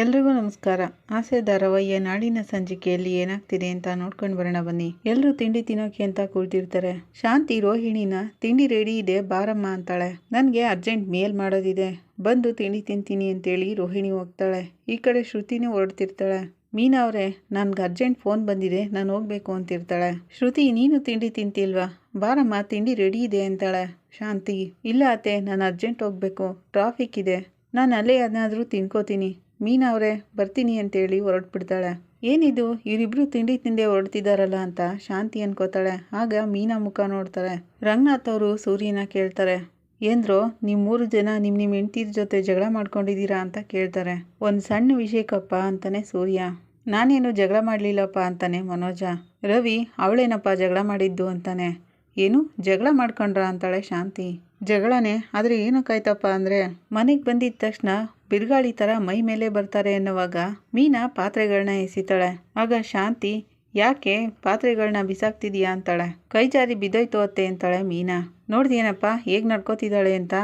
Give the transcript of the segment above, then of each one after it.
ಎಲ್ರಿಗೂ ನಮಸ್ಕಾರ. ಆಸೆ ಧಾರಾವಾಹಿಯ ನಾಡಿನ ಸಂಚಿಕೆಯಲ್ಲಿ ಏನಾಗ್ತಿದೆ ಅಂತ ನೋಡ್ಕೊಂಡು ಬರೋಣ ಬನ್ನಿ. ಎಲ್ಲರೂ ತಿಂಡಿ ತಿನ್ನೋಕೆ ಅಂತ ಕೂಳ್ತಿರ್ತಾರೆ ಶಾಂತಿ ರೋಹಿಣಿನ ತಿಂಡಿ ರೆಡಿ ಇದೆ, ಬಾರಮ್ಮ ಅಂತಾಳೆ. ನನಗೆ ಅರ್ಜೆಂಟ್ ಮೇಲ್ ಮಾಡೋದಿದೆ. ಬಂದು ತಿಂಡಿ ತಿಂತೀನಿ ಅಂತೇಳಿ ರೋಹಿಣಿ ಹೋಗ್ತಾಳೆ. ಈ ಕಡೆ ಶ್ರುತಿನೇ ಹೊರಡ್ತಿರ್ತಾಳೆ. ಮೀನಾ ಅವರೇ, ನನ್ಗೆ ಅರ್ಜೆಂಟ್ ಫೋನ್ ಬಂದಿದೆ, ನಾನು ಹೋಗ್ಬೇಕು ಅಂತಿರ್ತಾಳೆ. ಶ್ರುತಿ, ನೀನು ತಿಂಡಿ ತಿಂತಿಲ್ವಾ? ಬಾರಮ್ಮ, ತಿಂಡಿ ರೆಡಿ ಇದೆ ಅಂತಾಳೆ. ಶಾಂತಿ, ಇಲ್ಲ ಅತ್ತೆ, ನಾನು ಅರ್ಜೆಂಟ್ ಹೋಗ್ಬೇಕು. ಟ್ರಾಫಿಕ್ ಇದೆ. ನಾನು ಅಲ್ಲೇ ಏನಾದರೂ ತಿನ್ಕೋತೀನಿ. ಮೀನಾ ಅವರೇ, ಬರ್ತೀನಿ ಅಂತೇಳಿ ಹೊರಟ್ಬಿಡ್ತಾಳೆ. ಏನಿದು, ಇವರಿಬ್ರು ತಿಂಡಿ ತಿಂದೆ ಹೊರಡ್ತಿದಾರಲ್ಲ ಅಂತ ಶಾಂತಿ ಅನ್ಕೋತಾಳೆ. ಆಗ ಮೀನಾ ಮುಖ ನೋಡ್ತಾಳೆ ರಂಗನಾಥ್ ಅವರು ಸೂರ್ಯನ ಕೇಳ್ತಾರೆ. ಏಂದ್ರೋ ನೀವು ಮೂರು ಜನ ನಿಮ್ಮ ನಿಮ್ಮ ಹೆಂಡ್ತಿರ ಜೊತೆ ಜಗಳ ಮಾಡ್ಕೊಂಡಿದ್ದೀರಾ ಅಂತ ಕೇಳ್ತಾರೆ. ಒಂದು ಸಣ್ಣ ವಿಷಯಕ್ಕಪ್ಪ ಅಂತಾನೆ ಸೂರ್ಯ. ನಾನೇನು ಜಗಳ ಮಾಡಲಿಲ್ಲಪ್ಪ ಅಂತಾನೆ ಮನೋಜ. ರವಿ, ಅವಳೇನಪ್ಪ ಜಗಳ ಮಾಡಿದ್ದು ಅಂತಾನೆ. ಏನು, ಜಗಳ ಮಾಡ್ಕೊಂಡ್ರ ಅಂತಾಳೆ ಶಾಂತಿ. ಜಗಳನೇ, ಆದರೆ ಏನಕ್ಕಾಯ್ತಪ್ಪ ಅಂದರೆ ಮನೆಗೆ ಬಂದಿದ್ದ ತಕ್ಷಣ ಬಿರುಗಾಳಿ ಥರ ಮೈ ಮೇಲೆ ಬರ್ತಾರೆ ಎನ್ನುವಾಗ ಮೀನಾ ಪಾತ್ರೆಗಳನ್ನ ಎಸಿತಾಳೆ. ಆಗ ಶಾಂತಿ, ಯಾಕೆ ಪಾತ್ರೆಗಳನ್ನ ಬಿಸಾಕ್ತಿದೀಯಾ? ಅಂತಾಳೆ. ಕೈ ಜಾರಿ ಬಿದ್ದೋಯ್ತು ಅತ್ತೆ, ಅಂತಾಳೆ ಮೀನಾ. ನೋಡ್ದೇನಪ್ಪ ಹೇಗೆ ನಡ್ಕೋತಿದ್ದಾಳೆ ಅಂತ?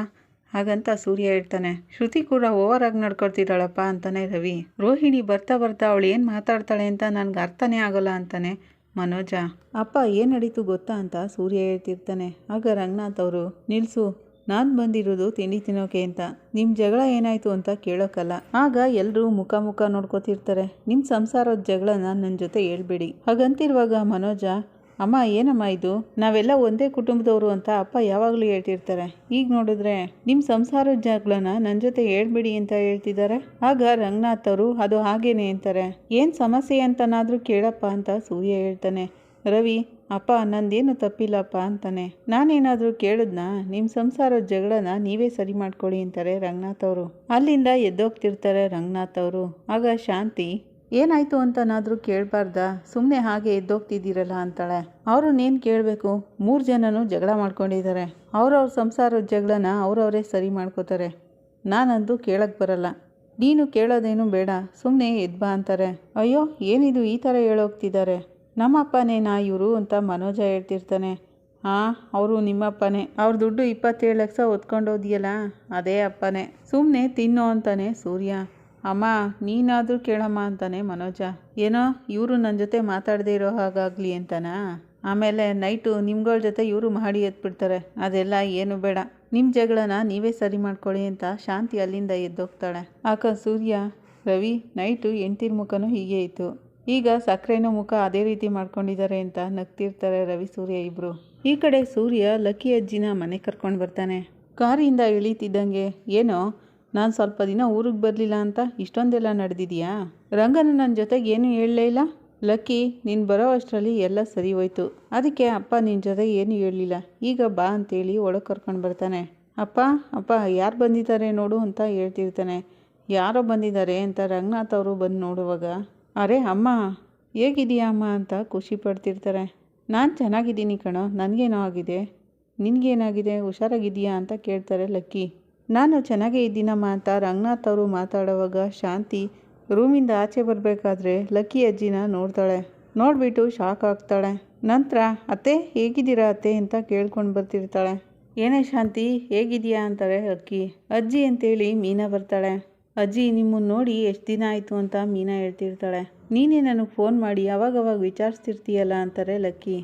ಹಾಗಂತ ಸೂರ್ಯ ಹೇಳ್ತಾನೆ. ಶ್ರುತಿ ಕೂಡ ಓವರ್ ಆಗಿ ನಡ್ಕೊಳ್ತಿದ್ದಾಳಪ್ಪ ಅಂತಾನೆ ರವಿ. ರೋಹಿಣಿ ಬರ್ತಾ ಬರ್ತಾ ಅವಳು ಏನು ಮಾತಾಡ್ತಾಳೆ ಅಂತ ನನ್ಗೆ ಅರ್ಥನೇ ಆಗೋಲ್ಲ, ಅಂತಾನೆ ಮನೋಜ. ಅಪ್ಪ, ಏನು ನಡೀತು ಗೊತ್ತಾ? ಅಂತ ಸೂರ್ಯ ಹೇಳ್ತಿರ್ತಾನೆ. ಆಗ ರಂಗನಾಥ್ ಅವರು, ನಿಲ್ಸು ನಾನು ಬಂದಿರೋದು ತಿಂಡಿ ತಿನ್ನೋಕೆ ಅಂತ. ನಿಮ್ಮ ಜಗಳ ಏನಾಯಿತು ಅಂತ ಕೇಳೋಕ್ಕಲ್ಲ ಆಗ ಎಲ್ಲರೂ ಮುಖ ಮುಖ ನೋಡ್ಕೋತಿರ್ತಾರೆ. ನಿಮ್ಮ ಸಂಸಾರದ ಜಗಳನ ನನ್ನ ಜೊತೆ ಹೇಳ್ಬೇಡಿ. ಹಾಗಂತಿರುವಾಗ ಮನೋಜ, ಅಮ್ಮ, ಏನಮ್ಮ ಇದು? ನಾವೆಲ್ಲ ಒಂದೇ ಕುಟುಂಬದವರು ಅಂತ ಅಪ್ಪ ಯಾವಾಗಲೂ ಹೇಳ್ತಿರ್ತಾರೆ. ಈಗ ನೋಡಿದ್ರೆ ನಿಮ್ಮ ಸಂಸಾರದ ಜಗಳನ ನನ್ನ ಜೊತೆ ಹೇಳ್ಬಿಡಿ ಅಂತ ಹೇಳ್ತಿದ್ದಾರೆ ಆಗ ರಂಗನಾಥ್ ಅವರು, ಅದು ಹಾಗೇನೆ ಅಂತಾರೆ. ಏನು ಸಮಸ್ಯೆ ಅಂತನಾದರೂ ಕೇಳಪ್ಪ ಅಂತ ಸೂರ್ಯ ಹೇಳ್ತಾನೆ. ರವಿ ಅಪ್ಪ, ನಂದೇನು ತಪ್ಪಿಲ್ಲಪ್ಪ ಅಂತಾನೆ. ನಾನೇನಾದರೂ ಕೇಳಿದ್ನಾ? ನಿಮ್ಮ ಸಂಸಾರದ ಜಗಳನ ನೀವೇ ಸರಿ ಮಾಡ್ಕೊಳ್ಳಿ ಅಂತಾರೆ ರಂಗನಾಥ್ ಅವರು. ಅಲ್ಲಿಂದ ಎದ್ದೋಗ್ತಿರ್ತಾರೆ ರಂಗನಾಥ್ ಅವರು. ಆಗ ಶಾಂತಿ, ಏನಾಯ್ತು ಅಂತನಾದರೂ ಕೇಳಬಾರ್ದಾ? ಸುಮ್ಮನೆ ಹಾಗೆ ಎದ್ದೋಗ್ತಿದ್ದೀರಲ್ಲ ಅಂತಾಳೆ. ಅವ್ರನ್ನೇನು ಕೇಳಬೇಕು? ಮೂರು ಜನನೂ ಜಗಳ ಮಾಡ್ಕೊಂಡಿದ್ದಾರೆ. ಅವ್ರವ್ರ ಸಂಸಾರದ ಜಗಳನ ಅವರವರೇ ಸರಿ ಮಾಡ್ಕೋತಾರೆ. ನಾನಂತೂ ಕೇಳಕ್ಕೆ ಬರಲ್ಲ. ನೀನು ಕೇಳೋದೇನು ಬೇಡ. ಸುಮ್ಮನೆ ಎದ್ಬಾ ಅಂತಾರೆ. ಅಯ್ಯೋ, ಏನಿದು ಈ ಥರ ಹೇಳೋಗ್ತಿದ್ದಾರೆ? ನಮ್ಮಪ್ಪನೇನಾ ಇವರು ಅಂತ ಮನೋಜ ಹೇಳ್ತಿರ್ತಾನೆ. ಹಾಂ ಅವರು ನಿಮ್ಮಪ್ಪನೇ. ಅವ್ರ ದುಡ್ಡು ಇಪ್ಪತ್ತೇಳು ಲಕ್ಷ ಹೊತ್ಕೊಂಡೋದಿಯಲ್ಲ ಅದೇ ಅಪ್ಪನೇ. ಸುಮ್ಮನೆ ತಿನ್ನೋ ಅಂತಾನೆ ಸೂರ್ಯ. ಅಮ್ಮ, ನೀನಾದರೂ ಕೇಳಮ್ಮ ಅಂತಾನೆ ಮನೋಜ. ಏನೋ, ಇವರು ನನ್ನ ಜೊತೆ ಮಾತಾಡದೇ ಇರೋ ಹಾಗಾಗಲಿ ಅಂತನಾ? ಆಮೇಲೆ ನೈಟು ನಿಮ್ಗಳ ಜೊತೆ ಇವರು ಮಾಡಿ ಎತ್ಬಿಡ್ತಾರೆ. ಅದೆಲ್ಲ ಏನು ಬೇಡ. ನಿಮ್ಮ ಜಗಳನ ನೀವೇ ಸರಿ ಮಾಡ್ಕೊಳ್ಳಿ ಅಂತ ಶಾಂತಿ ಅಲ್ಲಿಂದ ಎದ್ದೋಗ್ತಾಳೆ. ಆಕ ಸೂರ್ಯ, ರವಿ, ನೈಟು ಹೆಂಡ್ತಿರ ಮುಖನೂ ಹೀಗೆ ಇತ್ತು. ಈಗ ಸಕ್ಕರೆನೂ ಮುಖ ಅದೇ ರೀತಿ ಮಾಡ್ಕೊಂಡಿದ್ದಾರೆ ಅಂತ ನಗ್ತಿರ್ತಾರೆ ರವಿ ಸೂರ್ಯ ಇಬ್ಬರು ಈ ಕಡೆ ಸೂರ್ಯ ಲಕ್ಕಿ ಅಜ್ಜಿನ ಮನೆ ಕರ್ಕೊಂಡು ಬರ್ತಾನೆ. ಕಾರಿಂದ ಇಳಿತಿದ್ದಂಗೆ, ಏನೋ, ನಾನು ಸ್ವಲ್ಪ ದಿನ ಊರಿಗೆ ಬರಲಿಲ್ಲ ಅಂತ ಇಷ್ಟೊಂದೆಲ್ಲ ನಡೆದಿದೆಯಾ? ರಂಗನ ನನ್ನ ಜೊತೆಗೆ ಏನು ಹೇಳಲೇ ಇಲ್ಲ? ಲಕ್ಕಿ, ನೀನು ಬರೋ ಅಷ್ಟರಲ್ಲಿ ಎಲ್ಲ ಸರಿ ಹೋಯ್ತು. ಅದಕ್ಕೆ ಅಪ್ಪ ನಿನ್ನ ಜೊತೆ ಏನು ಹೇಳಲಿಲ್ಲ. ಈಗ ಬಾ ಅಂತೇಳಿ ಒಳಗೆ ಕರ್ಕೊಂಡು ಬರ್ತಾನೆ. ಅಪ್ಪ ಅಪ್ಪ, ಯಾರು ಬಂದಿದ್ದಾರೆ ನೋಡು ಅಂತ ಹೇಳ್ತಿರ್ತಾನೆ. ಯಾರೋ ಬಂದಿದ್ದಾರೆ ಅಂತ ರಂಗನಾಥ್ ಅವರು ಬಂದು ನೋಡುವಾಗ ಅರೆ ಅಮ್ಮ ಹೇಗಿದೀಯಾ ಅಮ್ಮ ಅಂತ ಖುಷಿ ಪಡ್ತಿರ್ತಾರೆ. ನಾನು ಚೆನ್ನಾಗಿದ್ದೀನಿ ಕಣೋ, ನನಗೇನೋ ಆಗಿದೆ. ನಿನಗೇನಾಗಿದೆ, ಹುಷಾರಾಗಿದ್ದೀಯಾ ಅಂತ ಕೇಳ್ತಾರೆ ಲಕ್ಕಿ. ನಾನು ಚೆನ್ನಾಗೇ ಇದ್ದೀನಮ್ಮ ಅಂತ ರಂಗನಾಥ್ ಅವರು ಮಾತಾಡುವಾಗ ಶಾಂತಿ ರೂಮಿಂದ ಆಚೆ ಬರಬೇಕಾದ್ರೆ ಲಕ್ಕಿ ಅಜ್ಜಿನ ನೋಡ್ತಾಳೆ. ನೋಡಿಬಿಟ್ಟು ಶಾಕ್ ಆಗ್ತಾಳೆ. ನಂತರ, ಅತ್ತೆ, ಹೇಗಿದ್ದೀರಾ ಅತ್ತೆ? ಅಂತ ಕೇಳ್ಕೊಂಡು ಬರ್ತಿರ್ತಾಳೆ. ಏನೇ ಶಾಂತಿ ಹೇಗಿದೆಯಾ ಅಂತಾರೆ ಅಕ್ಕಿ ಅಜ್ಜಿ ಅಂತೇಳಿ ಮೀನಾ ಬರ್ತಾಳೆ. ಅಜ್ಜಿ, ನಿಮ್ಮನ್ನು ನೋಡಿ ಎಷ್ಟು ದಿನ ಆಯಿತು ಅಂತ ಮೀನಾ ಹೇಳ್ತಿರ್ತಾಳೆ. ನೀನೇ ನನಗೆ ಫೋನ್ ಮಾಡಿ ಅವಾಗವಾಗ ವಿಚಾರಿಸ್ತಿರ್ತೀಯಲ್ಲ ಅಂತಾರೆ ಲಕ್ಕಿ.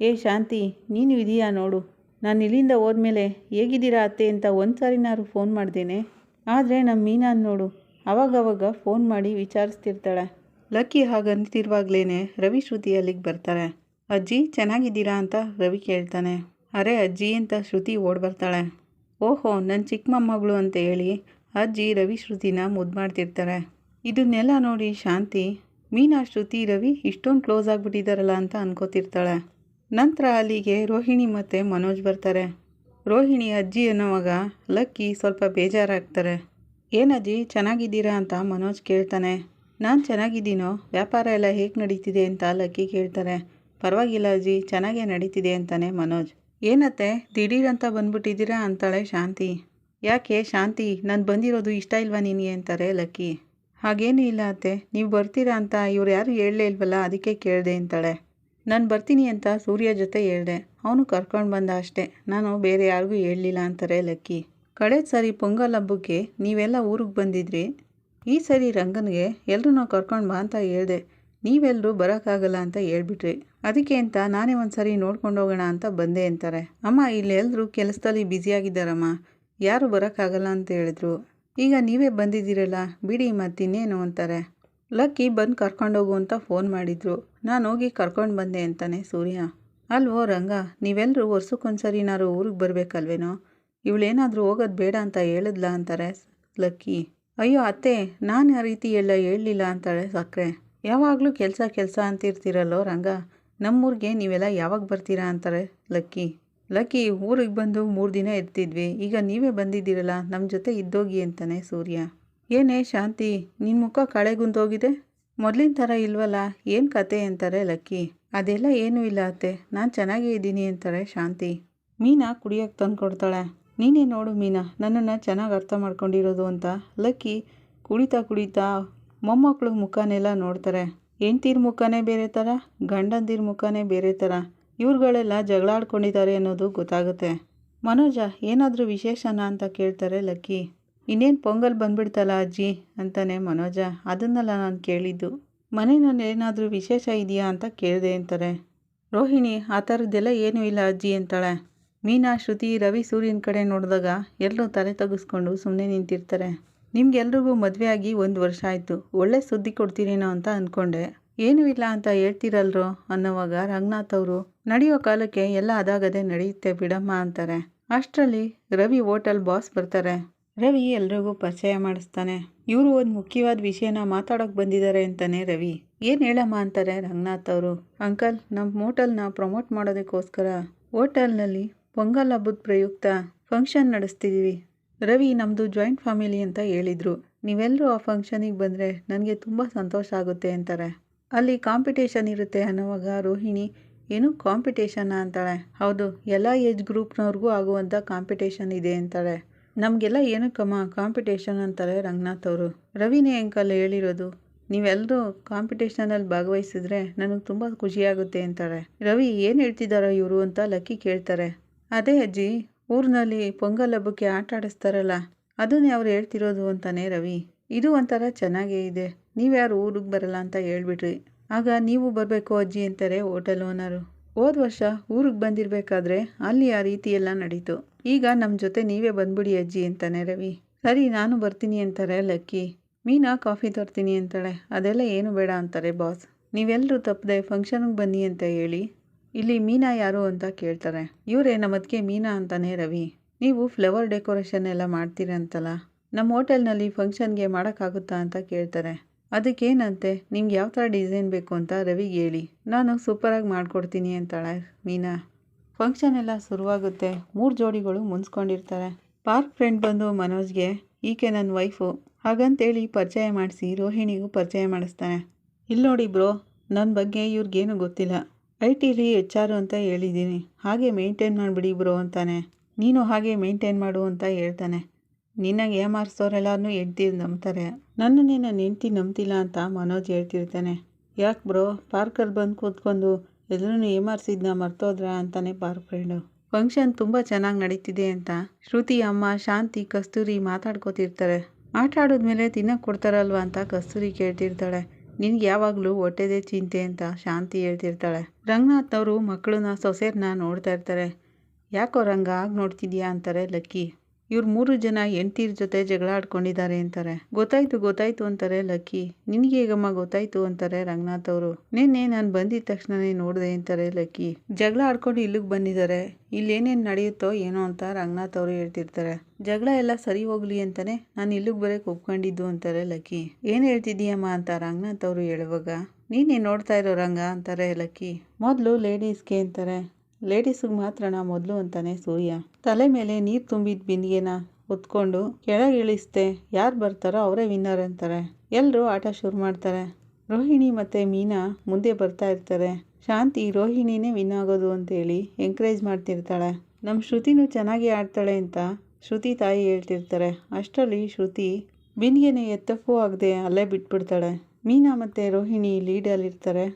ಏ ಶಾಂತಿ, ನೀನು ಇದೆಯಾ ನೋಡು. ನಾನು ಇಲ್ಲಿಂದ ಹೋದ್ಮೇಲೆ ಹೇಗಿದ್ದೀರಾ ಅತ್ತೆ ಅಂತ ಒಂದು ಸಾರಿನಾರು ಫೋನ್ ಮಾಡ್ದೇನೆ. ಆದರೆ ನಮ್ಮ ಮೀನಾ ನೋಡು, ಅವಾಗವಾಗ ಫೋನ್ ಮಾಡಿ ವಿಚಾರಿಸ್ತಿರ್ತಾಳೆ. ಲಕ್ಕಿ ಹಾಗಂತಿರುವಾಗಲೇ ರವಿ ಶ್ರುತಿ ಅಲ್ಲಿಗೆ ಬರ್ತಾರೆ. ಅಜ್ಜಿ, ಚೆನ್ನಾಗಿದ್ದೀರಾ ಅಂತ ರವಿ ಕೇಳ್ತಾನೆ. ಅರೆ ಅಜ್ಜಿ ಅಂತ ಶ್ರುತಿ ಓಡ್ ಬರ್ತಾಳೆ. ಓಹೋ ನನ್ನ ಚಿಕ್ಕ ಮೊಮ್ಮಗಳು ಅಂತ ಹೇಳಿ ಅಜ್ಜಿ ರವಿ ಶ್ರುತಿನ ಮುದ್ದು ಮಾಡ್ತಿರ್ತಾರೆ. ಇದನ್ನೆಲ್ಲ ನೋಡಿ ಶಾಂತಿ, ಮೀನಾ ಶ್ರುತಿ, ರವಿ ಇಷ್ಟೊಂದು ಕ್ಲೋಸ್ ಆಗಿಬಿಟ್ಟಿದ್ದಾರಲ್ಲ ಅಂತ ಅನ್ಕೋತಿರ್ತಾಳೆ. ನಂತರ ಅಲ್ಲಿಗೆ ರೋಹಿಣಿ ಮತ್ತು ಮನೋಜ್ ಬರ್ತಾರೆ. ರೋಹಿಣಿ ಅಜ್ಜಿ ಅನ್ನೋವಾಗ ಲಕ್ಕಿ ಸ್ವಲ್ಪ ಬೇಜಾರಾಗ್ತಾರೆ. ಏನಜ್ಜಿ ಚೆನ್ನಾಗಿದ್ದೀರಾ ಅಂತ ಮನೋಜ್ ಕೇಳ್ತಾನೆ. ನಾನು ಚೆನ್ನಾಗಿದ್ದೀನೋ, ವ್ಯಾಪಾರ ಎಲ್ಲ ಹೇಗೆ ನಡೀತಿದೆ ಅಂತ ಲಕ್ಕಿ ಕೇಳ್ತಾರೆ. ಪರವಾಗಿಲ್ಲ ಅಜ್ಜಿ, ಚೆನ್ನಾಗೇ ನಡೀತಿದೆ ಅಂತಾನೆ ಮನೋಜ್. ಏನತ್ತೆ ದಿಢೀರಂತ ಬಂದ್ಬಿಟ್ಟಿದ್ದೀರಾ? ಅಂತಾಳೆ ಶಾಂತಿ. ಯಾಕೆ ಶಾಂತಿ? ನಾನು ಬಂದಿರೋದು ಇಷ್ಟ ಇಲ್ವಾ ನಿನಗೆ ಅಂತಾರೆ ಲಕ್ಕಿ. ಹಾಗೇನೂ ಇಲ್ಲ ಅತ್ತೆ. ನೀವು ಬರ್ತೀರಾ ಅಂತ ಇವ್ರು ಯಾರು ಹೇಳಲೇ ಇಲ್ವಲ್ಲ, ಅದಕ್ಕೆ ಕೇಳಿದೆ ಅಂತಾಳೆ. ನಾನು ಬರ್ತೀನಿ ಅಂತ ಸೂರ್ಯ ಜೊತೆ ಹೇಳಿದೆ. ಅವನು ಕರ್ಕೊಂಡು ಬಂದ ಅಷ್ಟೇ. ನಾನು ಬೇರೆ ಯಾರಿಗೂ ಹೇಳಲಿಲ್ಲ ಅಂತಾರೆ ಲಕ್ಕಿ. ಕಳೆದ ಸರಿ ಪೊಂಗಲ್ ಹಬ್ಬಕ್ಕೆ ನೀವೆಲ್ಲ ಊರಿಗೆ ಬಂದಿದ್ರಿ? ಈ ಸರಿ ರಂಗನಿಗೆ ಎಲ್ಲರೂ ನಾವು ಕರ್ಕೊಂಡು ಬಾ ಅಂತ ಹೇಳಿದೆ. ನೀವೆಲ್ಲರೂ ಬರೋಕ್ಕಾಗಲ್ಲ ಅಂತ ಹೇಳ್ಬಿಟ್ರಿ. ಅದಕ್ಕೆ ಅಂತ ನಾನೇ ಒಂದು ಸರಿ ನೋಡ್ಕೊಂಡು ಹೋಗೋಣ ಅಂತ ಬಂದೆ ಅಂತಾರೆ. ಅಮ್ಮ ಇಲ್ಲಿ ಎಲ್ಲರೂ ಕೆಲಸದಲ್ಲಿ ಬ್ಯುಸಿಯಾಗಿದ್ದಾರಮ್ಮ ಯಾರು ಬರೋಕ್ಕಾಗಲ್ಲ ಅಂತ ಹೇಳಿದ್ರು. ಈಗ ನೀವೇ ಬಂದಿದ್ದೀರಲ್ಲ, ಬಿಡಿ ಮತ್ತಿನ್ನೇನು ಅಂತಾರೆ. ಲಕ್ಕಿ ಬಂದು ಕರ್ಕೊಂಡೋಗು ಅಂತ ಫೋನ್ ಮಾಡಿದ್ರು. ನಾನು ಹೋಗಿ ಕರ್ಕೊಂಡು ಬಂದೆ ಅಂತಾನೆ ಸೂರ್ಯ. ಅಲ್ವೋ ರಂಗ ನೀವೆಲ್ಲರೂ ವರ್ಷಕ್ಕೊಂದ್ಸರಿನಾರು ಊರಿಗೆ ಬರಬೇಕಲ್ವೇನೋ? ಇವಳೇನಾದರೂ ಹೋಗೋದು ಬೇಡ ಅಂತ ಹೇಳಿದ್ಲಾ ಅಂತಾರೆ ಲಕ್ಕಿ. ಅಯ್ಯೋ ಅತ್ತೆ, ನಾನು ಆ ರೀತಿ ಎಲ್ಲ ಹೇಳಲಿಲ್ಲ ಅಂತಾಳೆ ಸಕ್ಕರೆ. ಯಾವಾಗಲೂ ಕೆಲಸ ಕೆಲಸ ಅಂತಿರ್ತೀರಲ್ಲೋ ರಂಗ? ನಮ್ಮೂರಿಗೆ ನೀವೆಲ್ಲ ಯಾವಾಗ ಬರ್ತೀರಾ ಅಂತಾರೆ ಲಕ್ಕಿ. ಲಕ್ಕಿ ಊರಿಗೆ ಬಂದು ಮೂರು ದಿನ ಇರ್ತಿದ್ವಿ. ಈಗ ನೀವೇ ಬಂದಿದ್ದೀರಲ್ಲ ನಮ್ಮ ಜೊತೆ ಇದ್ದೋಗಿ ಅಂತಾನೆ ಸೂರ್ಯ. ಏನೇ ಶಾಂತಿ ನಿನ್ನ ಮುಖ ಕಳೆಗುಂದೋಗಿದೆ? ಮೊದಲಿನ ಥರ ಇಲ್ವಲ್ಲ, ಏನು ಕತೆ ಅಂತಾರೆ ಲಕ್ಕಿ. ಅದೆಲ್ಲ ಏನೂ ಇಲ್ಲ ಅತ್ತೆ, ನಾನು ಚೆನ್ನಾಗೇ ಇದ್ದೀನಿ ಅಂತಾರೆ ಶಾಂತಿ. ಮೀನಾ ಕುಡಿಯೋಕ್ಕೆ ತಂದು ಕೊಡ್ತಾಳೆ. ನೀನೇ ನೋಡು ಮೀನಾ, ನನ್ನನ್ನು ಚೆನ್ನಾಗಿ ಅರ್ಥ ಮಾಡ್ಕೊಂಡಿರೋದು ಅಂತ ಲಕ್ಕಿ ಕುಡಿತಾ ಕುಡಿತಾ ಮೊಮ್ಮಕ್ಕಳು ಮುಖನೆಲ್ಲ ನೋಡ್ತಾರೆ. ಹೆಂಡ್ತೀರ ಮುಖನೇ ಬೇರೆ ಥರ, ಗಂಡಂದಿರ ಮುಖನೇ ಬೇರೆ ಥರ. ಇವ್ರುಗಳೆಲ್ಲ ಜಗಳಾಡ್ಕೊಂಡಿದ್ದಾರೆ ಅನ್ನೋದು ಗೊತ್ತಾಗುತ್ತೆ. ಮನೋಜ, ಏನಾದರೂ ವಿಶೇಷನಾ ಅಂತ ಕೇಳ್ತಾರೆ ಲಕ್ಕಿ. ಇನ್ನೇನು ಪೊಂಗಲ್ ಬಂದ್ಬಿಡ್ತಲ್ಲ ಅಜ್ಜಿ? ಅಂತಾನೆ ಮನೋಜ. ಅದನ್ನೆಲ್ಲ ನಾನು ಕೇಳಿದ್ದು. ಮನೆಯಲ್ಲಿ ಏನಾದರೂ ವಿಶೇಷ ಇದೆಯಾ ಅಂತ ಕೇಳಿದೆ ಅಂತಾರೆ. ರೋಹಿಣಿ, ಆ ಥರದ್ದೆಲ್ಲ ಏನೂ ಇಲ್ಲ ಅಜ್ಜಿ ಅಂತಾಳೆ. ಮೀನಾ, ಶ್ರುತಿ, ರವಿ ಸೂರ್ಯನ ಕಡೆ ನೋಡಿದಾಗ ಎಲ್ಲರೂ ತಲೆ ತಗ್ಸ್ಕೊಂಡು ಸುಮ್ಮನೆ ನಿಂತಿರ್ತಾರೆ. ನಿಮ್ಗೆಲ್ರಿಗೂ ಮದುವೆ ಆಗಿ ಒಂದು ವರ್ಷ ಆಯಿತು. ಒಳ್ಳೆ ಸುದ್ದಿ ಕೊಡ್ತೀರೇನೋ ಅಂತ ಅಂದ್ಕೊಂಡೆ ಏನೂ ಇಲ್ಲ ಅಂತ ಹೇಳ್ತೀರಲ್ರೋ ಅನ್ನೋವಾಗ ರಂಗನಾಥ್ ಅವರು, ನಡೆಯೋ ಕಾಲಕ್ಕೆ ಎಲ್ಲ ಅದಾಗದೆ ನಡೆಯುತ್ತೆ ಬಿಡಮ್ಮ ಅಂತಾರೆ. ಅಷ್ಟರಲ್ಲಿ ರವಿ ಹೋಟೆಲ್ ಬಾಸ್ ಬರ್ತಾರೆ. ರವಿ ಎಲ್ರಿಗೂ ಪರಿಚಯ ಮಾಡಿಸ್ತಾನೆ. ಇವರು ಒಂದು ಮುಖ್ಯವಾದ ವಿಷಯನ ಮಾತಾಡೋಕೆ ಬಂದಿದ್ದಾರೆ ಅಂತಾನೆ ರವಿ. ಏನು ಹೇಳಮ್ಮ ಅಂತಾರೆ ರಂಗನಾಥ್ ಅವರು. ಅಂಕಲ್ ನಮ್ಮ ಹೋಟೆಲ್ನ ಪ್ರಮೋಟ್ ಮಾಡೋದಕ್ಕೋಸ್ಕರ ಹೋಟೆಲ್ನಲ್ಲಿ ಪೊಂಗಲ್ ಹಬ್ಬದ ಪ್ರಯುಕ್ತ ಫಂಕ್ಷನ್ ನಡೆಸ್ತಿದ್ದೀವಿ ರವಿ ನಮ್ಮದು ಜಾಯಿಂಟ್ ಫ್ಯಾಮಿಲಿ ಅಂತ ಹೇಳಿದರು. ನೀವೆಲ್ಲರೂ ಆ ಫಂಕ್ಷನಿಗೆ ಬಂದರೆ ನನಗೆ ತುಂಬ ಸಂತೋಷ ಆಗುತ್ತೆ ಅಂತಾರೆ. ಅಲ್ಲಿ ಕಾಂಪಿಟೇಷನ್ ಇರುತ್ತೆ ಅನ್ನುವಾಗ ರೋಹಿಣಿ, ಏನು ಕಾಂಪಿಟೇಷನ್ ಅಂತಾಳೆ. ಹೌದು, ಎಲ್ಲ ಏಜ್ ಗ್ರೂಪ್ನವ್ರಿಗೂ ಆಗುವಂಥ ಕಾಂಪಿಟೇಷನ್ ಇದೆ, ಅಂತಾಳೆ. ನಮಗೆಲ್ಲ ಏನಕ್ಕಮ್ಮ ಕಾಂಪಿಟೇಷನ್ ಅಂತಾರೆ ರಂಗನಾಥ್ ಅವರು. ರವಿನೇ ಅಂಕಲ್ ಹೇಳಿರೋದು ನೀವೆಲ್ಲರೂ ಕಾಂಪಿಟೇಷನಲ್ಲಿ ಭಾಗವಹಿಸಿದ್ರೆ ನನಗೆ ತುಂಬ ಖುಷಿಯಾಗುತ್ತೆ ಅಂತಾಳೆ. ರವಿ, ಏನು ಹೇಳ್ತಿದ್ದಾರೋ ಇವರು ಅಂತ ಲಕ್ಕಿ ಕೇಳ್ತಾರೆ. ಅದೇ ಅಜ್ಜಿ, ಊರಿನಲ್ಲಿ ಪೊಂಗಲ್ ಹಬ್ಬಕ್ಕೆ ಆಟ ಆಡಿಸ್ತಾರಲ್ಲ, ಅದನ್ನೇ ಅವ್ರು ಹೇಳ್ತಿರೋದು ಅಂತಾನೆ ರವಿ. ಇದು ಒಂಥರ ಚೆನ್ನಾಗೇ ಇದೆ. ನೀವ್ಯಾರು ಊರಿಗೆ ಬರಲ್ಲ ಅಂತ ಹೇಳ್ಬಿಟ್ರಿ. ಆಗ ನೀವು ಬರಬೇಕು ಅಜ್ಜಿ ಅಂತಾರೆ ಹೋಟೆಲ್ ಓನರು. ಹೋದ ವರ್ಷ ಊರಿಗೆ ಬಂದಿರಬೇಕಾದ್ರೆ ಅಲ್ಲಿ ಆ ರೀತಿ ಎಲ್ಲ ನಡೀತು. ಈಗ ನಮ್ಮ ಜೊತೆ ನೀವೇ ಬಂದ್ಬಿಡಿ ಅಜ್ಜಿ ಅಂತಾನೆ ರವಿ. ಸರಿ, ನಾನು ಬರ್ತೀನಿ ಅಂತಾರೆ ಲಕ್ಕಿ. ಮೀನಾ, ಕಾಫಿ ತರ್ತೀನಿ ಅಂತಾಳೆ. ಅದೆಲ್ಲ ಏನು ಬೇಡ ಅಂತಾರೆ ಬಾಸ್. ನೀವೆಲ್ಲರೂ ತಪ್ಪದೆ ಫಂಕ್ಷನ್ಗೆ ಬನ್ನಿ ಅಂತ ಹೇಳಿ ಇಲ್ಲಿ ಮೀನಾ ಯಾರು ಅಂತ ಕೇಳ್ತಾರೆ. ಇವರೇ ನಮ್ಮದಕ್ಕೆ ಮೀನಾ ಅಂತಾನೆ ರವಿ. ನೀವು ಫ್ಲವರ್ ಡೆಕೋರೇಷನ್ ಎಲ್ಲ ಮಾಡ್ತೀರಂತಲ್ಲ ನಮ್ಮ ಹೋಟೆಲ್ನಲ್ಲಿ ಫಂಕ್ಷನ್ಗೆ ಮಾಡೋಕ್ಕಾಗುತ್ತಾ ಅಂತ ಕೇಳ್ತಾರೆ. ಅದಕ್ಕೇನಂತೆ? ನಿಮ್ಗೆ ಯಾವ ಥರ ಡಿಸೈನ್ ಬೇಕು ಅಂತ ರವಿಗೆ ಹೇಳಿ. ನಾನು ಸೂಪರಾಗಿ ಮಾಡಿಕೊಡ್ತೀನಿ ಅಂತಾಳೆ ಮೀನಾ. ಫಂಕ್ಷನ್ ಎಲ್ಲ ಶುರುವಾಗುತ್ತೆ. ಮೂರು ಜೋಡಿಗಳು ಮುನ್ಸ್ಕೊಂಡಿರ್ತಾರೆ. ಪಾರ್ಕ್ ಫ್ರೆಂಡ್ ಬಂದು ಮನೋಜ್ಗೆ, ಈಕೆ ನನ್ನ ವೈಫು. ಹಾಗಂತೇಳಿ ಪರಿಚಯ ಮಾಡಿಸಿ ರೋಹಿಣಿಗೂ ಪರಿಚಯ ಮಾಡಿಸ್ತಾನೆ. ಇಲ್ಲಿ ನೋಡಿ ಬ್ರೋ ನನ್ನ ಬಗ್ಗೆ ಇವ್ರಿಗೇನು ಗೊತ್ತಿಲ್ಲ. ಐ ಟಿಲಿ ಎಚ್ ಆರು ಅಂತ ಹೇಳಿದ್ದೀನಿ ಹಾಗೆ ಮೇಂಟೈನ್ ಮಾಡಿಬಿಡಿ ಬ್ರೋ ಅಂತಾನೆ. ನೀನು ಹಾಗೆ ಮೇಂಟೈನ್ ಮಾಡು ಅಂತ ಹೇಳ್ತಾನೆ. ನಿನ್ನಗೆ ಏಮಾರಿಸೋರೆಲ್ಲರೂ ಎಡ್ದಿ ನಂಬ್ತಾರೆ. ನನ್ನನ್ನೇ ನನ್ನ ಹೆಂಡ್ತಿ ನಂಬ್ತಿಲ್ಲ ಅಂತ ಮನೋಜ್ ಹೇಳ್ತಿರ್ತಾನೆ. ಯಾಕೆ ಬ್ರೋ? ಪಾರ್ಕಲ್ಲಿ ಬಂದು ಕೂತ್ಕೊಂಡು ಎಲ್ಲರೂ ಏಮಾರಿಸಿದ್ನ ಮರ್ತೋದ್ರಾ ಅಂತಾನೆ ಪಾರ್ಕ್ ಫ್ರೆಂಡು. ಫಂಕ್ಷನ್ ತುಂಬ ಚೆನ್ನಾಗಿ ನಡೀತಿದೆ ಅಂತ ಶ್ರುತಿ, ಅಮ್ಮ, ಶಾಂತಿ, ಕಸ್ತೂರಿ ಮಾತಾಡ್ಕೋತಿರ್ತಾರೆ. ಆಟ ಆಡಿದ್ಮೇಲೆ ತಿನ್ನಕ್ಕೆ ಕೊಡ್ತಾರಲ್ವಾ ಅಂತ ಕಸ್ತೂರಿ ಕೇಳ್ತಿರ್ತಾಳೆ. ನಿನ್ಗೆ ಯಾವಾಗಲೂ ಹೊಟ್ಟೆದೇ ಚಿಂತೆ ಅಂತ ಶಾಂತಿ ಹೇಳ್ತಿರ್ತಾಳೆ. ರಂಗನಾಥ್ ಅವರು ಮಕ್ಕಳನ್ನ ಸೊಸೆರನ್ನ ನೋಡ್ತಾ ಇರ್ತಾರೆ. ಯಾಕೋ ರಂಗ ಆಗಿ ನೋಡ್ತಿದ್ಯಾ ಅಂತಾರೆ ಲಕ್ಕಿ. ಇವ್ರು ಮೂರು ಜನ ಹೆಂಡ್ತೀರ ಜೊತೆ ಜಗಳ ಆಡ್ಕೊಂಡಿದ್ದಾರೆ ಅಂತಾರೆ. ಗೊತ್ತಾಯ್ತು ಗೊತ್ತಾಯ್ತು ಅಂತಾರೆ ಲಕ್ಕಿ. ನಿನಗೆ ಹೇಗಮ್ಮ ಗೊತ್ತಾಯ್ತು ಅಂತಾರೆ ರಂಗನಾಥ್ ಅವರು. ನಿನ್ನೆ ನಾನು ಬಂದಿದ ತಕ್ಷಣನೇ ನೋಡಿದೆ ಅಂತಾರೆ ಲಕ್ಕಿ. ಜಗಳ ಆಡ್ಕೊಂಡು ಇಲ್ಲಿಗೆ ಬಂದಿದ್ದಾರೆ. ಇಲ್ಲಿ ಏನೇನು ನಡೆಯುತ್ತೋ ಏನೋ ಅಂತ ರಂಗನಾಥ್ ಅವರು ಹೇಳ್ತಿರ್ತಾರೆ. ಜಗಳ ಎಲ್ಲ ಸರಿ ಹೋಗ್ಲಿ ಅಂತಾನೆ? ನಾನು ಇಲ್ಲಿಗೆ ಬರೋಕೆ ಒಪ್ಕೊಂಡಿದ್ದು ಅಂತಾರೆ ಲಕ್ಕಿ. ಏನು ಹೇಳ್ತಿದ್ದೀಯಮ್ಮ ಅಂತ ರಂಗನಾಥ್ ಅವರು ಹೇಳುವಾಗ, ನೀನೇ ನೋಡ್ತಾ ಇರೋ ರಂಗ ಅಂತಾರೆ ಲಕ್ಕಿ. ಮೊದಲು ಲೇಡೀಸ್ಗೆ ಅಂತಾರೆ. ಲೇಡೀಸಿಗೆ ಮಾತ್ರನಾ ಮೊದಲು ಅಂತಾನೆ ಸೂರ್ಯ. ತಲೆ ಮೇಲೆ ನೀರು ತುಂಬಿದ ಬಿಂದಿಗೆನ ಹೊತ್ಕೊಂಡು ಕೆಳಗೆ ಇಳಿಸ್ದೆ ಯಾರು ಬರ್ತಾರೋ ಅವರೇ ವಿನ್ನರ್ ಅಂತಾರೆ. ಎಲ್ಲರೂ ಆಟ ಶುರು ಮಾಡ್ತಾರೆ. ರೋಹಿಣಿ ಮತ್ತು ಮೀನಾ ಮುಂದೆ ಬರ್ತಾ ಇರ್ತಾರೆ. ಶಾಂತಿ ರೋಹಿಣಿನೇ ವಿನ್ ಆಗೋದು ಅಂತೇಳಿ ಎಂಕರೇಜ್ ಮಾಡ್ತಿರ್ತಾಳೆ. ನಮ್ಮ ಶ್ರುತಿನೂ ಚೆನ್ನಾಗಿ ಆಡ್ತಾಳೆ ಅಂತ ಶ್ರುತಿ ತಾಯಿ ಹೇಳ್ತಿರ್ತಾರೆ. ಅಷ್ಟರಲ್ಲಿ ಶ್ರುತಿ ಬಿಂದಿಗೆನೇ ಎತ್ತಕ್ಕೂ ಆಗದೆ ಅಲ್ಲೇ ಬಿಟ್ಬಿಡ್ತಾಳೆ. ಮೀನಾ ಮತ್ತು ರೋಹಿಣಿ ಲೀಡಲ್ಲಿರ್ತಾರೆ.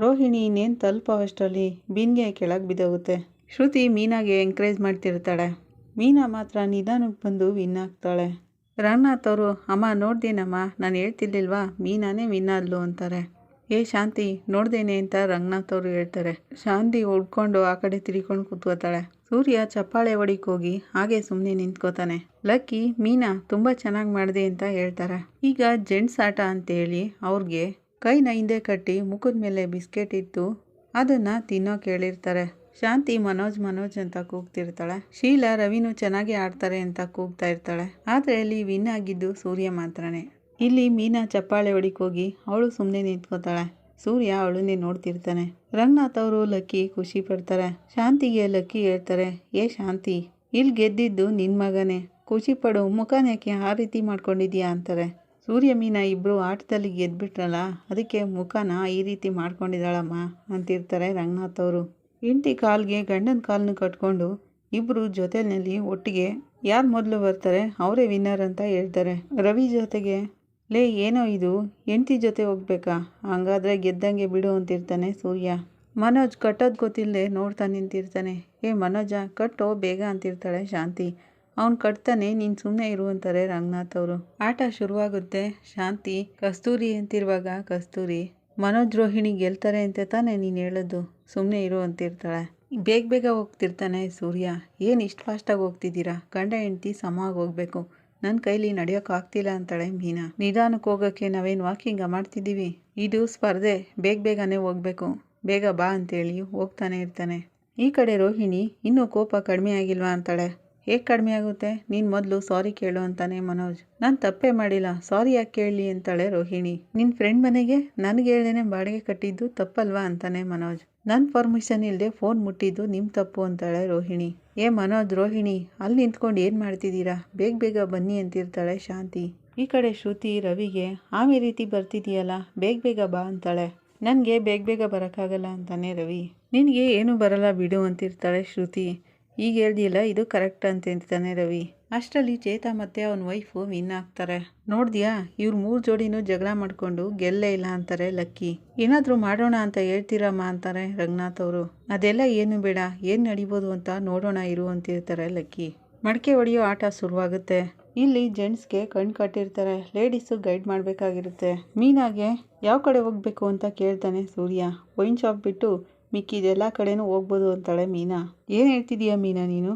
ರೋಹಿಣಿ ಇನ್ನೇನು ತಲುಪೋವಷ್ಟರಲ್ಲಿ ಬಿನ್ಗೆ ಕೆಳಗೆ ಬಿದ್ದೋಗುತ್ತೆ. ಶ್ರುತಿ ಮೀನಾಗೆ ಎಂಕರೇಜ್ ಮಾಡ್ತಿರ್ತಾಳೆ. ಮೀನಾ ಮಾತ್ರ ನಿಧಾನಕ್ಕೆ ಬಂದು ವಿನ್ ಆಗ್ತಾಳೆ. ರಂಗನಾಥ್ ಅವರು, ಅಮ್ಮ, ನೋಡ್ದೇನಮ್ಮ? ನಾನು ಹೇಳ್ತಿರ್ಲಿಲ್ವಾ? ಮೀನಾನೇ ವಿನ್ನಲ್ಲು ಅಂತಾರೆ. ಏ, ಶಾಂತಿ, ನೋಡ್ದೇನೆ ಅಂತ ರಂಗನಾಥ್ ಅವರು ಹೇಳ್ತಾರೆ. ಶಾಂತಿ ಹೊಡ್ಕೊಂಡು ಆ ಕಡೆ ತಿರ್ಕೊಂಡು ಕೂತ್ಕೋತಾಳೆ. ಸೂರ್ಯ ಚಪ್ಪಾಳೆ ಹೋಗಿ ಹಾಗೆ ಸುಮ್ಮನೆ ನಿಂತ್ಕೋತಾನೆ. ಲಕ್ಕಿ, ಮೀನಾ, ತುಂಬ ಚೆನ್ನಾಗಿ ಮಾಡಿದೆ ಅಂತ ಹೇಳ್ತಾರೆ. ಈಗ ಜೆಂಟ್ಸ್ ಆಟ ಅಂತೇಳಿ ಅವ್ರಿಗೆ ಕೈನ ಹಿಂದೆ ಕಟ್ಟಿ ಮುಖದ ಮೇಲೆ ಬಿಸ್ಕೆಟ್ ಇತ್ತು ಅದನ್ನ ತಿನ್ನೋಕೆ ಹೇಳಿರ್ತಾರೆ ಶಾಂತಿ, ಮನೋಜ್ ಮನೋಜ್ ಅಂತ ಕೂಗ್ತಿರ್ತಾಳೆ. ಶೀಲಾ, ರವಿನೂ ಚೆನ್ನಾಗಿ ಆಡ್ತಾರೆ ಅಂತ ಕೂಗ್ತಾ ಇರ್ತಾಳೆ. ಆದರೆ ಅಲ್ಲಿ ವಿನ್ ಆಗಿದ್ದು ಸೂರ್ಯ ಮಾತ್ರನೇ. ಇಲ್ಲಿ ಮೀನಾ ಚಪ್ಪಾಳೆ ಹೊಡಿಕೋಗಿ ಅವಳು ಸುಮ್ಮನೆ ನಿಂತ್ಕೋತಾಳೆ. ಸೂರ್ಯ ಅವಳನ್ನೇ ನೋಡ್ತಿರ್ತಾನೆ. ರಂಗನಾಥ್ ಅವರು ಲಕ್ಕಿ ಖುಷಿ ಪಡ್ತಾರೆ. ಶಾಂತಿಗೆ ಲಕ್ಕಿ ಹೇಳ್ತಾರೆ, ಏ ಶಾಂತಿ, ಇಲ್ಲಿ ಗೆದ್ದಿದ್ದು ನಿನ್ ಮಗನೇ. ಖುಷಿ ಪಡು ಯಾಕೆ ಆ ರೀತಿ ಮಾಡ್ಕೊಂಡಿದ್ಯಾ? ಅಂತಾರೆ. ಸೂರ್ಯ ಮೀನ ಇಬ್ಬರು ಆಟದಲ್ಲಿ ಗೆದ್ಬಿಟ್ರಲ್ಲ, ಅದಕ್ಕೆ ಮುಖನ ಈ ರೀತಿ ಮಾಡ್ಕೊಂಡಿದ್ದಾಳಮ್ಮ ಅಂತಿರ್ತಾರೆ ರಂಗನಾಥ್ ಅವರು. ಹೆಂಡತಿ ಕಾಲ್ಗೆ ಗಂಡನ ಕಾಲನ್ನು ಕಟ್ಕೊಂಡು ಇಬ್ಬರು ಜೊತೆಯಲ್ಲಿ ಒಟ್ಟಿಗೆ ಯಾರು ಮೊದಲು ಬರ್ತಾರೆ ಅವರೇ ವಿನ್ನರ್ ಅಂತ ಹೇಳ್ತಾರೆ. ರವಿ ಜೊತೆಗೆ, ಲೇ, ಏನೋ ಇದು? ಹೆಂಡತಿ ಜೊತೆ ಹೋಗ್ಬೇಕಾ? ಹಂಗಾದ್ರೆ ಗೆದ್ದಂಗೆ ಬಿಡು ಅಂತಿರ್ತಾನೆ ಸೂರ್ಯ. ಮನೋಜ್ ಕಟ್ಟೋದು ಗೊತ್ತಿಲ್ಲದೆ ನೋಡ್ತಾ ನಿಂತಿರ್ತಾನೆ. ಏ ಮನೋಜ, ಕಟ್ಟೋ ಬೇಗ ಅಂತಿರ್ತಾಳೆ ಶಾಂತಿ. ಅವ್ನು ಕಟ್ತಾನೆ, ನೀನು ಸುಮ್ಮನೆ ಇರು ಅಂತಾರೆ ರಂಗನಾಥ್ ಅವರು. ಆಟ ಶುರುವಾಗುತ್ತೆ. ಶಾಂತಿ, ಕಸ್ತೂರಿ ಅಂತಿರುವಾಗ ಕಸ್ತೂರಿ. ಮನೋದ್ರೋಹಿಣಿ ಗೆಲ್ತಾರೆ ಅಂತ ತಾನೇ ನೀನು ಹೇಳೋದು. ಸುಮ್ಮನೆ ಇರು ಅಂತಿರ್ತಾಳೆ. ಬೇಗ ಬೇಗ ಹೋಗ್ತಿರ್ತಾನೆ ಸೂರ್ಯ. ಏನು ಇಷ್ಟು ಫಾಸ್ಟಾಗಿ ಹೋಗ್ತಿದ್ದೀರಾ? ಗಂಡ, ಹೆಂಡ್ತಿ ಸಮಾಗಿ ಹೋಗ್ಬೇಕು. ನನ್ನ ಕೈಲಿ ನಡೆಯೋಕೆ ಆಗ್ತಿಲ್ಲ ಅಂತಾಳೆ ಮೀನಾ. ನಿಧಾನಕ್ಕೆ ಹೋಗೋಕ್ಕೆ ನಾವೇನು ವಾಕಿಂಗ ಮಾಡ್ತಿದ್ದೀವಿ? ಇದು ಸ್ಪರ್ಧೆ. ಬೇಗ ಬೇಗನೆ ಹೋಗ್ಬೇಕು. ಬೇಗ ಬಾ ಅಂತೇಳಿ ಹೋಗ್ತಾನೆ ಇರ್ತಾನೆ. ಈ ಕಡೆ ರೋಹಿಣಿ, ಇನ್ನೂ ಕೋಪ ಕಡಿಮೆ ಆಗಿಲ್ವಾ ಅಂತಾಳೆ. ಹೇಗೆ ಕಡಿಮೆ ಆಗುತ್ತೆ? ನೀನು ಮೊದಲು ಸಾರಿ ಕೇಳು ಅಂತಾನೆ ಮನೋಜ್. ನಾನು ತಪ್ಪೇ ಮಾಡಿಲ್ಲ. ಸಾರಿ ಯಾಕೆ ಕೇಳಲಿ ಅಂತಾಳೆ ರೋಹಿಣಿ. ನಿನ್ನ ಫ್ರೆಂಡ್ ಮನೆಗೆ ನನಗೆ ಹೇಳ್ದೇನೆ ಬಾಡಿಗೆ ಕಟ್ಟಿದ್ದು ತಪ್ಪಲ್ವಾ ಅಂತಾನೆ ಮನೋಜ್. ನನ್ನ ಪರ್ಮಿಷನ್ ಇಲ್ಲದೆ ಫೋನ್ ಮುಟ್ಟಿದ್ದು ನಿಮ್ಮ ತಪ್ಪು ಅಂತಾಳೆ ರೋಹಿಣಿ. ಏ ಮನೋಜ್, ರೋಹಿಣಿ ಅಲ್ಲಿ ನಿಂತ್ಕೊಂಡು ಏನು ಮಾಡ್ತಿದ್ದೀರಾ? ಬೇಗ ಬೇಗ ಬನ್ನಿ ಅಂತಿರ್ತಾಳೆ ಶಾಂತಿ. ಈ ಕಡೆ ಶ್ರುತಿ, ರವಿಗೆ, ಆಮೆ ರೀತಿ ಬರ್ತಿದೀಯಲ್ಲ, ಬೇಗ ಬೇಗ ಬಾ ಅಂತಾಳೆ. ನನಗೆ ಬೇಗ ಬೇಗ ಬರೋಕ್ಕಾಗಲ್ಲ ಅಂತಾನೆ ರವಿ. ನಿನಗೆ ಏನು ಬರಲ್ಲ ಬಿಡು ಅಂತಿರ್ತಾಳೆ ಶ್ರುತಿ. ಈಗ ಹೇಳ್ದಿಲ್ಲ ಇದು ಕರೆಕ್ಟ್ ಅಂತ ಅಂತಾನೆ ರವಿ. ಅಷ್ಟರಲ್ಲಿ ಚೇತಾ ಮತ್ತೆ ಅವನ ವೈಫು ವಿನ್ ಆಗ್ತಾರೆ. ನೋಡ್ದ್ಯಾ? ಇವ್ರು ಮೂರು ಜೋಡಿನೂ ಜಗಳ ಮಾಡ್ಕೊಂಡು ಗೆಲ್ಲೇ ಇಲ್ಲ ಅಂತಾರೆ ಲಕ್ಕಿ. ಏನಾದರೂ ಮಾಡೋಣ ಅಂತ ಹೇಳ್ತೀರಮ್ಮ ಅಂತಾರೆ ರಂಗನಾಥ್ ಅವರು. ಅದೆಲ್ಲ ಏನು ಬೇಡ, ಏನು ನಡಿಬೋದು ಅಂತ ನೋಡೋಣ, ಇರು ಅಂತಿರ್ತಾರೆ ಲಕ್ಕಿ. ಮಡಿಕೆ ಹೊಡೆಯೋ ಆಟ ಶುರುವಾಗುತ್ತೆ. ಇಲ್ಲಿ ಜೆಂಟ್ಸ್ಗೆ ಕಣ್ಣು ಕಟ್ಟಿರ್ತಾರೆ. Ladies guide ಮಾಡಬೇಕಾಗಿರುತ್ತೆ. ಮೀನಾಗೆ, ಯಾವ ಕಡೆ ಹೋಗ್ಬೇಕು ಅಂತ ಕೇಳ್ತಾನೆ ಸೂರ್ಯ. ವೈನ್ ಶಾಪ್ ಬಿಟ್ಟು ಮಿಕ್ಕಿದೆಲ್ಲ ಕಡೆನೂ ಹೋಗ್ಬೋದು ಅಂತಾಳೆ ಮೀನಾ. ಏನು ಹೇಳ್ತಿದೀಯ ಮೀನಾ ನೀನು?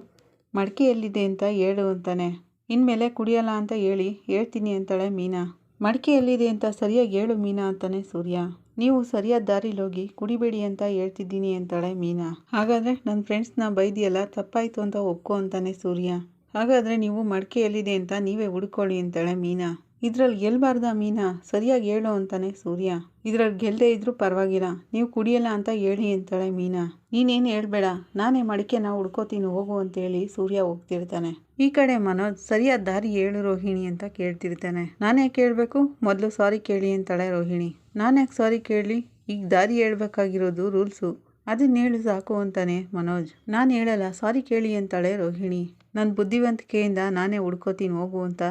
ಮಡಿಕೆ ಎಲ್ಲಿದೆ ಅಂತ ಹೇಳು ಅಂತಾನೆ. ಇನ್ಮೇಲೆ ಕುಡಿಯಲ್ಲ ಅಂತ ಹೇಳಿ, ಹೇಳ್ತೀನಿ ಅಂತಾಳೆ ಮೀನಾ. ಮಡಿಕೆ ಎಲ್ಲಿದೆ ಅಂತ ಸರಿಯಾಗಿ ಹೇಳು ಮೀನಾ ಅಂತಾನೆ ಸೂರ್ಯ. ನೀವು ಸರಿಯಾದ ದಾರಿಲಿ ಹೋಗಿ ಕುಡಿಬೇಡಿ ಅಂತ ಹೇಳ್ತಿದ್ದೀನಿ ಅಂತಾಳೆ ಮೀನಾ. ಹಾಗಾದರೆ ನನ್ನ ಫ್ರೆಂಡ್ಸ್ನ ಬೈದಿಯಲ್ಲ, ತಪ್ಪಾಯಿತು ಅಂತ ಒಪ್ಕೊ ಅಂತಾನೆ ಸೂರ್ಯ. ಹಾಗಾದರೆ ನೀವು ಮಡಿಕೆ ಎಲ್ಲಿದೆ ಅಂತ ನೀವೇ ಹುಡ್ಕೊಳ್ಳಿ ಅಂತಾಳೆ ಮೀನಾ. ಇದ್ರಲ್ಲಿ ಗೆಲ್ಬಾರ್ದ ಮೀನಾ? ಸರಿಯಾಗಿ ಹೇಳು ಅಂತಾನೆ ಸೂರ್ಯ. ಇದ್ರಲ್ಲಿ ಗೆಲ್ಲದೆ ಇದ್ರೂ ಪರವಾಗಿಲ್ಲ. ನೀವು ಕುಡಿಯಲ್ಲ ಅಂತ ಹೇಳಿ ಅಂತಾಳೆ ಮೀನಾ. ನೀನೇನು ಹೇಳ್ಬೇಡ. ನಾನೇ ಮಡಿಕೆನ ಹುಡ್ಕೋತೀನಿ ಹೋಗು ಅಂತೇಳಿ ಸೂರ್ಯ ಹೋಗ್ತಿರ್ತಾನೆ. ಈ ಕಡೆ ಮನೋಜ್ ಸರಿಯಾದ ದಾರಿ ಹೇಳು ರೋಹಿಣಿ ಅಂತ ಕೇಳ್ತಿರ್ತಾನೆ. ನಾನೇ ಕೇಳಬೇಕು ಮೊದಲು ಸಾರಿ ಕೇಳಿ ಅಂತಾಳೆ ರೋಹಿಣಿ. ನಾನ್ಯಾಕೆ ಸಾರಿ ಕೇಳಲಿ ಈಗ ದಾರಿ ಹೇಳ್ಬೇಕಾಗಿರೋದು ರೂಲ್ಸು. ಅದನ್ನ ಹೇಳು ಸಾಕು ಅಂತಾನೆ ಮನೋಜ್. ನಾನು ಹೇಳಲ್ಲ, ಸಾರಿ ಕೇಳಿ ಅಂತಾಳೆ ರೋಹಿಣಿ. ನನ್ನ ಬುದ್ಧಿವಂತಿಕೆಯಿಂದ ನಾನೇ ಹುಡ್ಕೋತೀನಿ ಹೋಗು ಅಂತ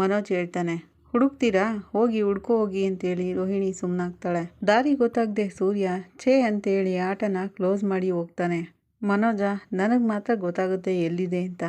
ಮನೋಜ್ ಹೇಳ್ತಾನೆ, ಹುಡುಕ್ತೀರಾ? ಹೋಗಿ ಹುಡ್ಕೋ ಹೋಗಿ ಅಂತೇಳಿ ರೋಹಿಣಿ ಸುಮ್ಮನಾಗ್ತಾಳೆ ದಾರಿ ಗೊತ್ತಾಗದೆ ಸೂರ್ಯ, ಛೇ ಅಂತೇಳಿ ಆಟನ ಕ್ಲೋಸ್ ಮಾಡಿ ಹೋಗ್ತಾನೆ. ಮನೋಜ, ನನಗೆ ಮಾತ್ರ ಗೊತ್ತಾಗುತ್ತೆ ಎಲ್ಲಿದೆ ಅಂತ.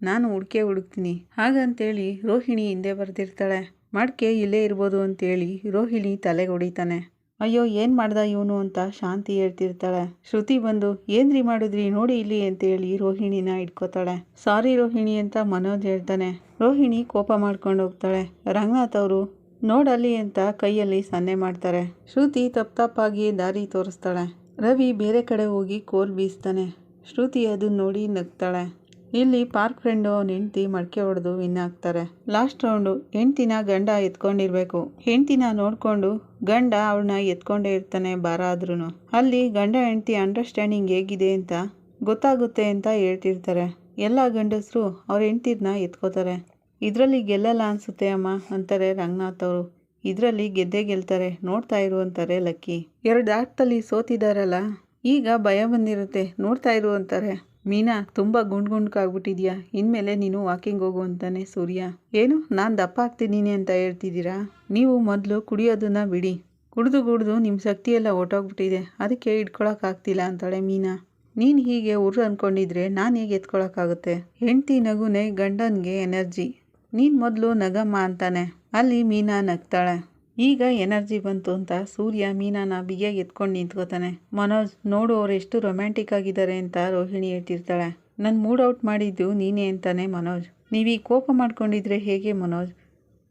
ನಾನು ಹುಡುಕೆ ಹುಡುಕ್ತೀನಿ. ಹಾಗಂತೇಳಿ ರೋಹಿಣಿ ಹಿಂದೆ ಬರ್ತಿರ್ತಾಳೆ ಮಡ್ಕೆ ಇಲ್ಲೇ ಇರ್ಬೋದು ಅಂತೇಳಿ ರೋಹಿಣಿ ತಲೆಗೆ ಹೊಡಿತಾನೆ. ಅಯ್ಯೋ, ಏನು ಮಾಡ್ದ ಇವನು ಅಂತ ಶಾಂತಿ ಹೇಳ್ತಿರ್ತಾಳೆ. ಶ್ರುತಿ ಬಂದು, ಏನ್ರಿ ಮಾಡಿದ್ರಿ? ನೋಡಿ ಇಲ್ಲಿ ಅಂತೇಳಿ ರೋಹಿಣಿನ ಇಟ್ಕೋತಾಳೆ ಸಾರಿ ರೋಹಿಣಿ ಅಂತ ಮನೋಜ್ ಹೇಳ್ತಾನೆ. ರೋಹಿಣಿ ಕೋಪ ಮಾಡ್ಕೊಂಡು ಹೋಗ್ತಾಳೆ. ರಂಗನಾಥ್ ಅವರು, ನೋಡಲ್ಲಿ ಅಂತ ಕೈಯಲ್ಲಿ ಸನ್ನೆ ಮಾಡ್ತಾರೆ. ಶ್ರುತಿ ತಪ್ಪ ತಪ್ಪಾಗಿ ದಾರಿ ತೋರಿಸ್ತಾಳೆ. ರವಿ ಬೇರೆ ಕಡೆ ಹೋಗಿ ಕೋಲ್ ಬೀಸ್ತಾನೆ. ಶ್ರುತಿ ಅದನ್ನ ನೋಡಿ ನಗ್ತಾಳೆ. ಇಲ್ಲಿ ಪಾರ್ಕ್ ಫ್ರೆಂಡು ಅವ್ನ ಹೆಂಡ್ತಿ ಮಡಕೆ ಹೊಡೆದು ವಿನ್ ಆಗ್ತಾರೆ. ಲಾಸ್ಟ್ ರೌಂಡು ಹೆಂಡ್ತಿನ ಗಂಡ ಎತ್ಕೊಂಡಿರ್ಬೇಕು. ಹೆಂಡ್ತಿನ ನೋಡ್ಕೊಂಡು ಗಂಡ ಅವಳನ್ನ ಎತ್ಕೊಂಡೇ ಇರ್ತಾನೆ ಭಾರ ಆದ್ರೂ ಅಲ್ಲಿ ಗಂಡ ಹೆಂಡ್ತಿ ಅಂಡರ್ಸ್ಟ್ಯಾಂಡಿಂಗ್ ಹೇಗಿದೆ ಅಂತ ಗೊತ್ತಾಗುತ್ತೆ ಅಂತ ಹೇಳ್ತಿರ್ತಾರೆ. ಎಲ್ಲ ಗಂಡಸರು ಅವ್ರ ಹೆಂಡ್ತಿರನ್ನ ಎತ್ಕೋತಾರೆ. ಇದರಲ್ಲಿ ಗೆಲ್ಲಲ್ಲ ಅನ್ಸುತ್ತೆ ಅಮ್ಮ ಅಂತಾರೆ ರಂಗನಾಥ್ ಅವರು. ಇದರಲ್ಲಿ ಗೆದ್ದೇ ಗೆಲ್ತಾರೆ ನೋಡ್ತಾ ಇರು ಅಂತಾರೆ ಲಕ್ಕಿ. ಎರಡು ಆಟದಲ್ಲಿ ಸೋತಿದಾರಲ್ಲ, ಈಗ ಭಯ ಬಂದಿರುತ್ತೆ ನೋಡ್ತಾ ಇರು ಅಂತಾರೆ. ಮೀನಾ, ತುಂಬ ಗುಂಡ್ ಗುಂಡ್ಕಾಗ್ಬಿಟ್ಟಿದ್ಯಾ ಇನ್ಮೇಲೆ ನೀನು ವಾಕಿಂಗ್ ಹೋಗು ಅಂತಾನೆ ಸೂರ್ಯ. ಏನು, ನಾನು ದಪ್ಪ ಆಗ್ತಿದ್ದೀನಿ ಅಂತ ಹೇಳ್ತಿದ್ದೀರಾ? ನೀವು ಮೊದಲು ಕುಡಿಯೋದನ್ನ ಬಿಡಿ. ಕುಡಿದು ಕುಡಿದು ನಿಮ್ಮ ಶಕ್ತಿ ಎಲ್ಲ ಹೊಟ್ಟೋಗ್ಬಿಟ್ಟಿದೆ ಅದಕ್ಕೆ ಇಟ್ಕೊಳಕ್ಕಾಗ್ತಿಲ್ಲ ಅಂತಾಳೆ ಮೀನಾ. ನೀನು ಹೀಗೆ ಉರ್ರು ಅಂದ್ಕೊಂಡಿದ್ರೆ ನಾನು ಹೇಗೆ ಎತ್ಕೊಳಕ್ಕಾಗುತ್ತೆ? ಹೆಂಡತಿ ನಗುನೆ ಗಂಡನಿಗೆ ಎನರ್ಜಿ. ನೀನು ಮೊದಲು ನಗಮ್ಮ ಅಂತಾನೆ. ಅಲ್ಲಿ ಮೀನಾ ನಗ್ತಾಳೆ. ಈಗ ಎನರ್ಜಿ ಬಂತು ಅಂತ ಸೂರ್ಯ ಮೀನಾನ ಬಿಗಿಯಾಗಿ ಎತ್ಕೊಂಡು ನಿಂತ್ಕೋತಾನೆ. ಮನೋಜ್, ನೋಡು ಅವ್ರು ಎಷ್ಟು ರೊಮ್ಯಾಂಟಿಕ್ ಆಗಿದ್ದಾರೆ ಅಂತ ರೋಹಿಣಿ ಹೇಳ್ತಿರ್ತಾಳೆ. ನನ್ನ ಮೂಡ್ ಔಟ್ ಮಾಡಿದ್ದು ನೀನೇ ಅಂತಾನೆ ಮನೋಜ್. ನೀವೀಗ ಕೋಪ ಮಾಡ್ಕೊಂಡಿದ್ರೆ ಹೇಗೆ ಮನೋಜ್?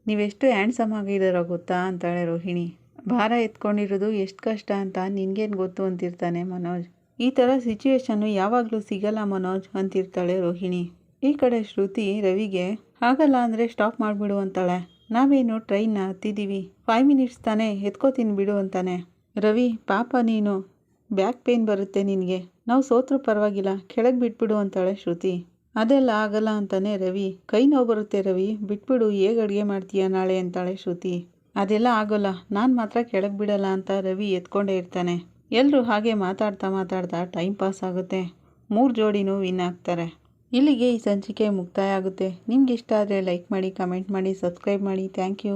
ನೀವೆಷ್ಟು ಹ್ಯಾಂಡ್ಸಮ್ ಆಗಿದ್ದಾರೋ ಗೊತ್ತಾ ಅಂತಾಳೆ ರೋಹಿಣಿ. ಭಾರ ಎತ್ಕೊಂಡಿರೋದು ಎಷ್ಟು ಕಷ್ಟ ಅಂತ ನಿನಗೇನು ಗೊತ್ತು ಅಂತಿರ್ತಾನೆ ಮನೋಜ್. ಈ ಥರ ಸಿಚುವೇಶನ್ನು ಯಾವಾಗಲೂ ಸಿಗಲ್ಲ ಮನೋಜ್ ಅಂತಿರ್ತಾಳೆ ರೋಹಿಣಿ. ಈ ಕಡೆ ಶ್ರುತಿ ರವಿಗೆ ಆಗಲ್ಲ ಅಂದರೆ ಸ್ಟಾಪ್ ಮಾಡಿಬಿಡು ಅಂತಾಳೆ. ನಾವೇನು ಟ್ರೈನ್ನ ಹತ್ತಿದ್ದೀವಿ ಫೈವ್ ಮಿನಿಟ್ಸ್ ತಾನೇ ಎತ್ಕೋತೀನಿ ಬಿಡು ಅಂತಾನೆ. ರವಿ, ಪಾಪ ನೀನು. ಬ್ಯಾಕ್ ಪೇನ್ ಬರುತ್ತೆ ನಿನಗೆ. ನಾವು ಸೋತ್ರೂ ಪರವಾಗಿಲ್ಲ. ಕೆಳಗೆ ಬಿಟ್ಬಿಡು ಅಂತಾಳೆ ಶ್ರುತಿ. ಅದೆಲ್ಲ ಆಗಲ್ಲ ಅಂತಾನೆ ರವಿ. ಕೈ ನೋವು ಬರುತ್ತೆ ರವಿ. ಬಿಟ್ಬಿಡು. ಹೇಗೆ ಅಡುಗೆ ಮಾಡ್ತೀಯ ನಾಳೆ? ಅಂತಾಳೆ ಶ್ರುತಿ. ಅದೆಲ್ಲ ಆಗೋಲ್ಲ. ನಾನು ಮಾತ್ರ ಕೆಳಗೆ ಬಿಡಲ್ಲ ಅಂತ ರವಿ ಎತ್ಕೊಂಡೇ ಇರ್ತಾನೆ. ಎಲ್ಲರೂ ಹಾಗೆ ಮಾತಾಡ್ತಾ ಮಾತಾಡ್ತಾ ಟೈಮ್ ಪಾಸ್ ಆಗುತ್ತೆ. ಮೂರು ಜೋಡಿನೂ ವಿನ್ ಆಗ್ತಾರೆ. ಇಲ್ಲಿಗೆ ಈ ಸಂಚಿಕೆ ಮುಕ್ತಾಯ ಆಗುತ್ತೆ. ನಿಮ್ಗೆ ಇಷ್ಟ ಆದರೆ ಲೈಕ್ ಮಾಡಿ ಕಮೆಂಟ್ ಮಾಡಿ ಸಬ್ಸ್ಕ್ರೈಬ್ ಮಾಡಿ. Thank you